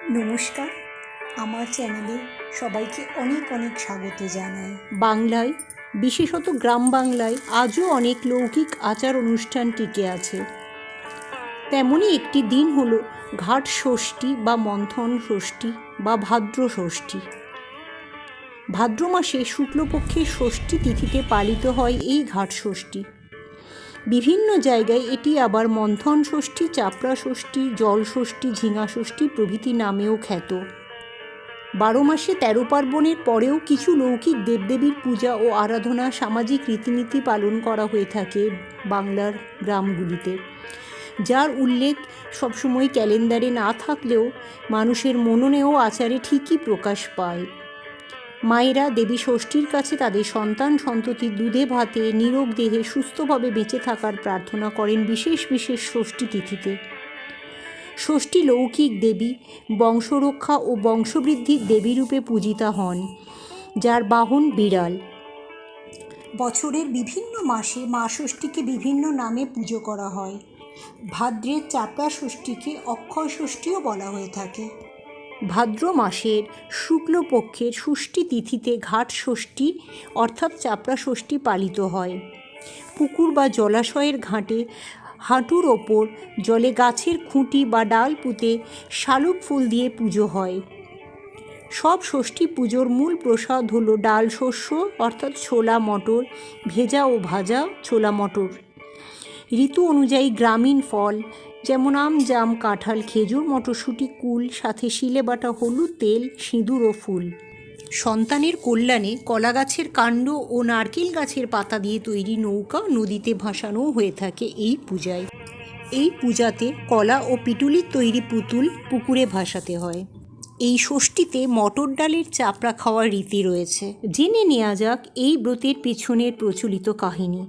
নমস্কার। আমার চ্যানেলে সবাইকে অনেক অনেক স্বাগত জানাই। বাংলায়, বিশেষত গ্রাম বাংলায় আজও অনেক লৌকিক আচার অনুষ্ঠান টিকে আছে। তেমনই একটি দিন হলো ঘাট ষষ্ঠী বা মন্থন ষষ্ঠী বা ভাদ্র ষষ্ঠী। ভাদ্র মাসে শুক্লপক্ষের ষষ্ঠী তিথিতে পালিত হয় এই ঘাট ষষ্ঠী। বিভিন্ন জায়গায় এটি আবার মন্থন ষষ্ঠী, চাপড়া ষষ্ঠী, জল ষষ্ঠী, ঝিঙা ষষ্ঠী প্রভৃতি নামেও খ্যাত। বারো মাসে তেরো পার্বণের পরেও কিছু লৌকিক দেবদেবীর পূজা ও আরাধনা সামাজিক রীতিনীতি পালন করা হয়ে থাকে বাংলার গ্রামগুলিতে। যার উল্লেখ সবসময় ক্যালেন্ডারে না থাকলেও মানুষের মননেও আচারে ঠিকই প্রকাশ পায়। মায়েরা দেবী ষষ্ঠীর কাছে তাদের সন্তান সন্ততির দুধে ভাতে নিরোগ দেহে সুস্থভাবে বেঁচে থাকার প্রার্থনা করেন বিশেষ বিশেষ ষষ্ঠী তিথিতে। ষষ্ঠী লৌকিক দেবী, বংশরক্ষা ও বংশবৃদ্ধির দেবীরূপে পূজিতা হন, যার বাহন বিড়াল। বছরের বিভিন্ন মাসে মা ষষ্ঠীকে বিভিন্ন নামে পুজো করা হয়। ভাদ্রের চাপড়া ষষ্ঠীকে অক্ষয় ষষ্ঠীও বলা হয়ে থাকে। ভাদ্র মাসের শুক্লপক্ষের ষষ্ঠী তিথিতে ঘাট ষষ্ঠী অর্থাৎ চাপড়া ষষ্ঠী পালিত হয়। পুকুর বা জলাশয়ের ঘাটে হাঁটুর ওপর জলে গাছের খুঁটি বা ডাল পুঁতে শালুক ফুল দিয়ে পুজো হয়। সব ষষ্ঠী পুজোর মূল প্রসাদ হলো ডাল শস্য অর্থাৎ ছোলা মটর, ভেজা ও ভাজা ছোলা মটর। ঋতু অনুযায়ী গ্রামীণ ফল, যেমন আম, জাম, কাঁঠাল, খেজুর, মটরশুঁটি, কুল, সাথে শিলে বাটা হলুদ, তেল, সিঁদুর ও ফুল। সন্তানের কল্যাণে কলা গাছের কাণ্ড ও নারকেল গাছের পাতা দিয়ে তৈরি নৌকা নদীতে ভাসানো হয়ে থাকে এই পূজায়। এই পূজাতে কলা ও পিটুলির তৈরি পুতুল পুকুরে ভাসাতে হয়। এই ষষ্ঠীতে মটর ডালের চাপড়া খাওয়ার রীতি রয়েছে। জেনে নেওয়া যাক এই ব্রতের পিছনের প্রচলিত কাহিনী।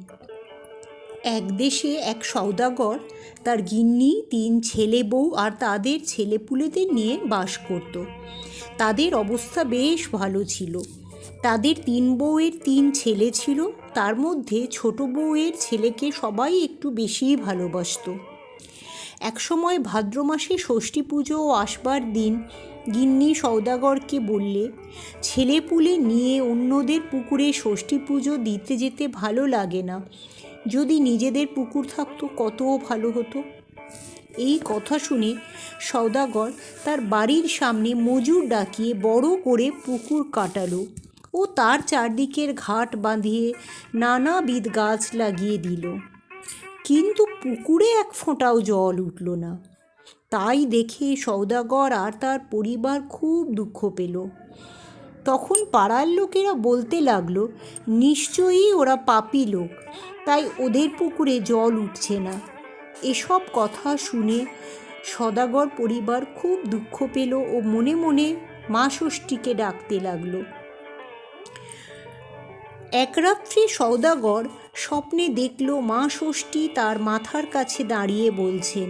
এক দেশে এক সওদাগর, তার গিন্নি, তিন ছেলে বউ আর তাদের ছেলেপুলেদের নিয়ে বাস করত। তাদের অবস্থা বেশ ভালো ছিল। তাদের তিন বউয়ের তিন ছেলে ছিল। তার মধ্যে ছোট বউয়ের ছেলেকে সবাই একটু বেশিই ভালোবাসত। একসময় ভাদ্র মাসে ষষ্ঠী পুজো ও আসবার দিন গিন্নি সৌদাগরকে বললে ছেলেপুলে নিয়ে অন্যদের পুকুরে ষষ্ঠী পুজো দিতে যেতে ভালো লাগে না। যদি নিজেদের পুকুর থাকতো কত ভালো হতো। এই কথা শুনে সৌদাগর তার বাড়ির সামনে মজুর ডাকিয়ে বড় করে পুকুর কাটালো ও তার চারদিকের ঘাট বাঁধিয়ে নানাবিধ গাছ লাগিয়ে দিল। কিন্তু পুকুরে এক ফোঁটাও জল উঠল না। তাই দেখে সৌদাগর আর তার পরিবার খুব দুঃখ পেল। তখন পাড়ার লোকেরা বলতে লাগল, নিশ্চয়ই ওরা পাপি লোক, তাই ওদের পুকুরে জল উঠছে না। এসব কথা শুনে সদাগর পরিবার খুব দুঃখ পেল ও মনে মনে মা ষষ্ঠীকে ডাকতে লাগল। এক রাত্রে সৌদাগর স্বপ্নে দেখল মা ষষ্ঠী তার মাথার কাছে দাঁড়িয়ে বলছেন,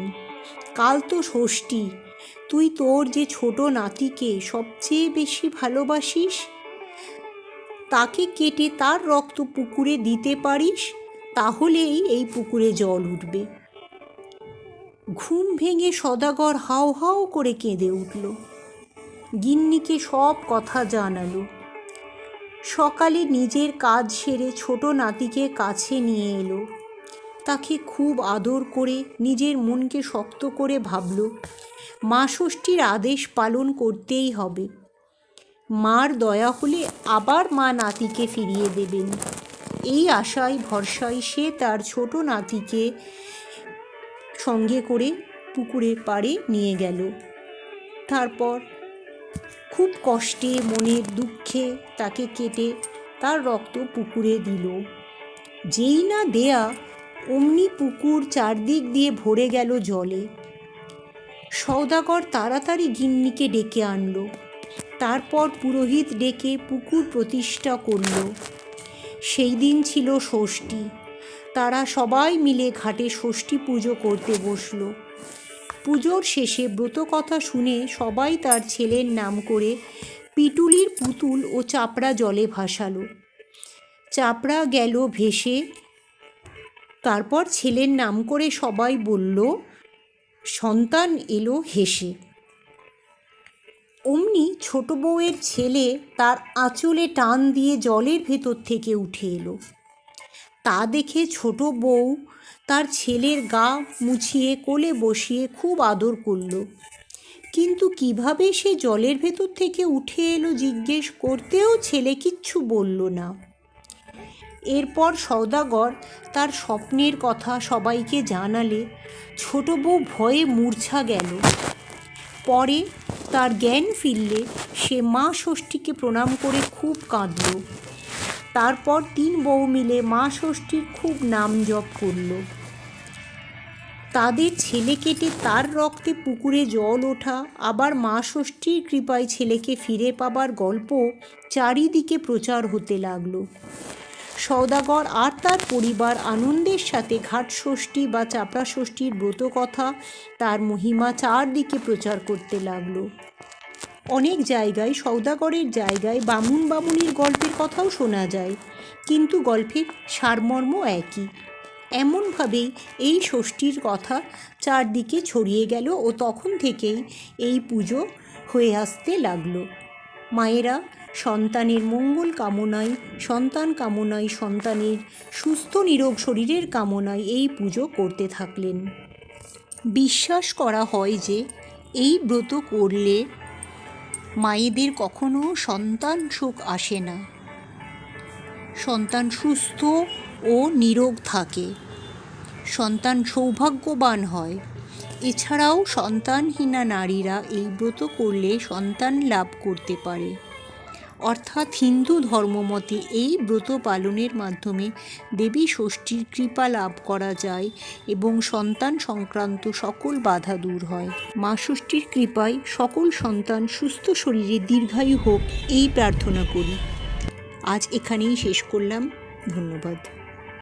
কাল তো ষষ্ঠী তুই তোর যে ছোট নাতিকে সবচেয়ে বেশি ভালোবাসিস? তাকে কেটে তার রক্ত পুকুরে দিতে পারিস? তাহলেই এই পুকুরে জল উঠবে। ঘুম ভেঙে সদাগর হাও হাও করে কেঁদে উঠল। গিন্নিকে সব কথা জানালো। সকালে নিজের কাজ সেরে ছোট নাতিকে কাছে নিয়ে এলো। তাকে খুব আদর করে নিজের মনকে শক্ত করে ভাবল, মা ষষ্ঠীর আদেশ পালন করতেই হবে। মার দয়া হলে আবার মা নাতিকে ফিরিয়ে দেবেন। এই আশায়, ভরসায় সে তার ছোট নাতিকে সঙ্গে করে পুকুরের পাড়ে নিয়ে গেল। তারপর খুব কষ্টে, মনের দুঃখে তাকে কেটে তার রক্ত পুকুরে দিল। যেই না দেয়া অমনি পুকুর চারদিক দিয়ে ভরে গেল জলে। সৌদাগর তাড়াতাড়ি গিন্নিকে ডেকে আনলো। তারপর পুরোহিত ডেকে পুকুর প্রতিষ্ঠা করল। সেই দিন ছিল ষষ্ঠী। তারা সবাই মিলে ঘাটে ষষ্ঠী পুজো করতে বসল। পুজোর শেষে ব্রত কথা শুনে সবাই তার ছেলের নাম করে পিটুলির পুতুল ও চাপড়া জলে ভাসালো। চাপড়া গেল ভেসে তারপর ছেলের নাম করে সবাই বলল, সন্তান এলো হেসে। অমনি ছোট বউয়ের ছেলে তার আঁচলে টান দিয়ে জলের ভেতর থেকে উঠে এলো। তা দেখে ছোট বউ তার ছেলের গা মুছিয়ে কোলে বসিয়ে খুব আদর করল। কিন্তু কীভাবে সে জলের ভেতর থেকে উঠে এলো জিজ্ঞেস করতেও ছেলে কিচ্ছু বলল না। এরপর সওদাগর তার স্বপ্নের কথা সবাইকে জানালে, ছোট বউ ভয়ে মূর্ছা গেল। পরে তার জ্ঞান ফিরলে, সে মা ষষ্ঠীকে প্রণাম করে খুব কাঁদল। তারপর তিন বউ মিলে মা ষষ্ঠীর খুব নাম জপ করল। তাদের ছেলে কেটে তার রক্তে পুকুরে জল ওঠা, আবার মা ষষ্ঠীর কৃপায় ছেলেকে ফিরে পাবার গল্প চারিদিকে প্রচার হতে লাগল। সওদাগর আর তার পরিবার আনন্দের সাথে ঘাট ষষ্ঠী বা চাপড়া ষষ্ঠীর ব্রত কথা তার মহিমা চারদিকে প্রচার করতে লাগল। অনেক জায়গায় সওদাগরের জায়গায় বামুন বামুনির গল্পের কথাও শোনা যায়, কিন্তু গল্পের সারমর্ম একই। এমনভাবেই এই ষষ্ঠীর কথা চারদিকে ছড়িয়ে গেল ও তখন থেকেই এই পুজো হয়ে আসতে লাগল। মায়েরা, সন্তানের মঙ্গল কামনায়, সন্তান কামনায় সন্তানের সুস্থ নিরোগ শরীরের কামনায় এই পুজো করতে থাকলেন। বিশ্বাস করা হয় যে এই ব্রত করলে মায়েদের কখনো সন্তান সুখ আসে না। সন্তান সুস্থ ও নিরোগ থাকে। সন্তান সৌভাগ্যবান হয়। এছাড়াও সন্তানহীনা নারীরা এই ব্রত করলে সন্তান লাভ করতে পারে। অর্থাৎ হিন্দু ধর্মমতে এই ব্রত পালনের মাধ্যমে দেবী ষষ্ঠীর কৃপা লাভ করা যায় এবং সন্তান সংক্রান্ত সকল বাধা দূর হয়। মা ষষ্ঠীর কৃপায় সকল সন্তান সুস্থ শরীরে দীর্ঘায়ু হোক এই প্রার্থনা করি। আজ এখানেই শেষ করলাম। ধন্যবাদ।